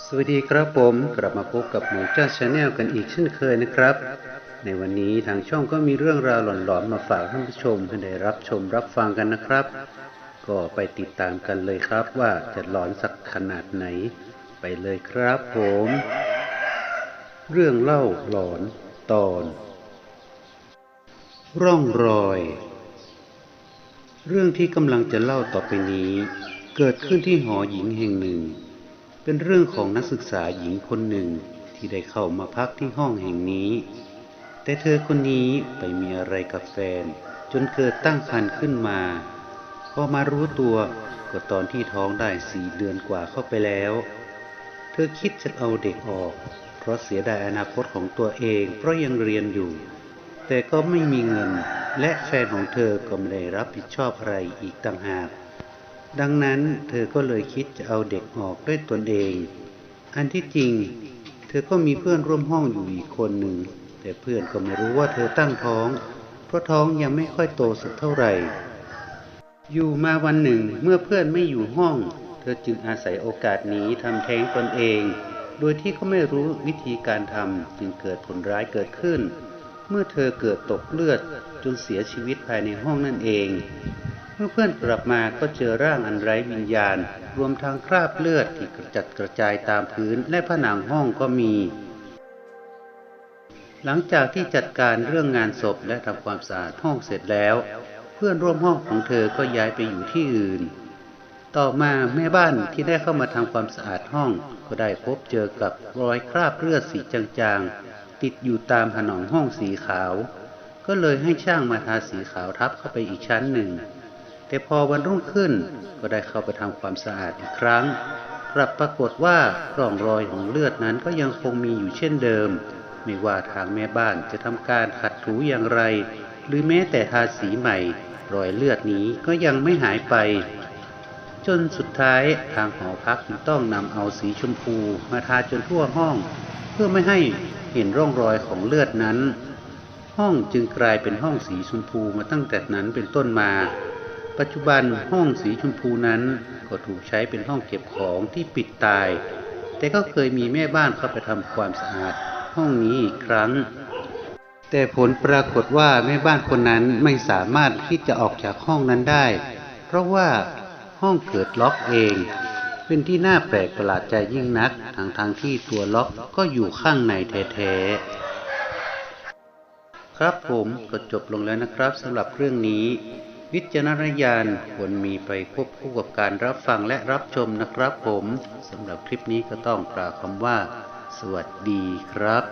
สวัสดีครับผมกลับมาพบกับหมูจ้าชาแนลกันอีกเช่นเคยนะครับ ในวันนี้ทางช่องก็มีเรื่องราวหลอนๆมาฝากท่านผู้ชมให้ได้รับชมรับฟังกันนะครับ ก็ไปติดตามกันเลยครับว่าจะหลอนสักขนาดไหน ไปเลยครับผม เรื่องเล่าหลอนตอน ร่องรอย เรื่องที่กำลังจะเล่าต่อไปนี้ เกิดขึ้นที่หอหญิงแห่งหนึ่ง เป็นเรื่องของนักศึกษาหญิงคนหนึ่งที่ได้เข้ามาพักที่ห้องแห่งนี้ แต่เธอคนนี้ไปมีอะไรกับแฟน จนเกิดตั้งครรภ์ขึ้นมา พอมารู้ตัวก็ตอนที่ท้องได้สี่เดือนกว่าเข้าไปแล้ว เธอคิดจะเอาเด็กออก เพราะเสียดายอนาคตของตัวเอง เพราะยังเรียนอยู่ แต่ก็ไม่มีเงิน และแฟนของเธอก็ไม่ได้รับผิดชอบอะไรอีกต่างหาก ดังนั้นเธอก็เลยคิดจะเอาเด็กออกด้วยตนเอง อันที่จริง เธอก็มีเพื่อนร่วมห้องอยู่อีกคนหนึ่ง แต่เพื่อนก็ไม่รู้ว่าเธอตั้งท้อง เพราะท้องยังไม่ค่อยโตสักเท่าไหร่ อยู่มาวันหนึ่งเมื่อเพื่อนไม่อยู่ห้อง เธอจึงอาศัยโอกาสนี้ทำแท้งตนเอง โดยที่เขาไม่รู้วิธีการทำจึงเกิดผลร้ายเกิดขึ้น เมื่อเธอเกิดตกเลือดจนเสียชีวิตภายในห้องนั่นเอง มื่อเพื่อนกลับมาก็เจอร่างอันไร้วิญญาณ รวมทั้งคราบเลือดที่กระจัดกระจายตามพื้นและผนังห้องก็มี หลังจากที่จัดการเรื่องงานศพและทำความสะอาดห้องเสร็จแล้ว เพื่อนร่วมห้องของเธอก็ย้ายไปอยู่ที่อื่น ต่อมาแม่บ้านที่ได้เข้ามาทำความสะอาดห้อง ก็ได้พบเจอกับรอยคราบเลือดสีจางๆ ติดอยู่ตามผนังห้องสีขาว ก็เลยให้ช่างมาทาสีขาวทับเข้าไปอีกชั้นหนึ่ง แต่พอวันรุ่งขึ้นก็ได้เข้าไปทำความสะอาดอีกครั้งกลับปรากฏว่าร่องรอยของเลือดนั้นก็ยังคงมีอยู่เช่นเดิม ไม่ว่าทางแม่บ้านจะทำการขัดถูอย่างไร หรือแม้แต่ทาสีใหม่ รอยเลือดนี้ก็ยังไม่หายไป จนสุดท้ายทางหอพักต้องนำเอาสีชมพูมาทาจนทั่วห้อง เพื่อไม่ให้เห็นร่องรอยของเลือดนั้น ห้องจึงกลายเป็นห้องสีชมพูมาตั้งแต่นั้นเป็นต้นมา ปัจจุบันห้องสีชมพูนั้นก็ถูกใช้เป็นห้องเก็บของที่ปิดตาย แต่ก็เคยมีแม่บ้านเข้าไปทำความสะอาด ห้องนี้อีกครั้ง แต่ผลปรากฏว่าแม่บ้านคนนั้นไม่สามารถที่จะออกจากห้องนั้นได้ เพราะว่าห้องเกิดล็อกเอง เป็นที่น่าแปลกประหลาดใจยิ่งนักทั้งทางที่ตัวล็อกก็อยู่ข้างในแท้ๆครับผมก็จบลงแล้วนะครับสำหรับเรื่องนี้ วิจารณญาณควรมีไปควบคู่กับการรับฟังและรับชมนะครับผมสำหรับคลิปนี้ก็ต้องกล่าวคำว่า สวัสดีครับ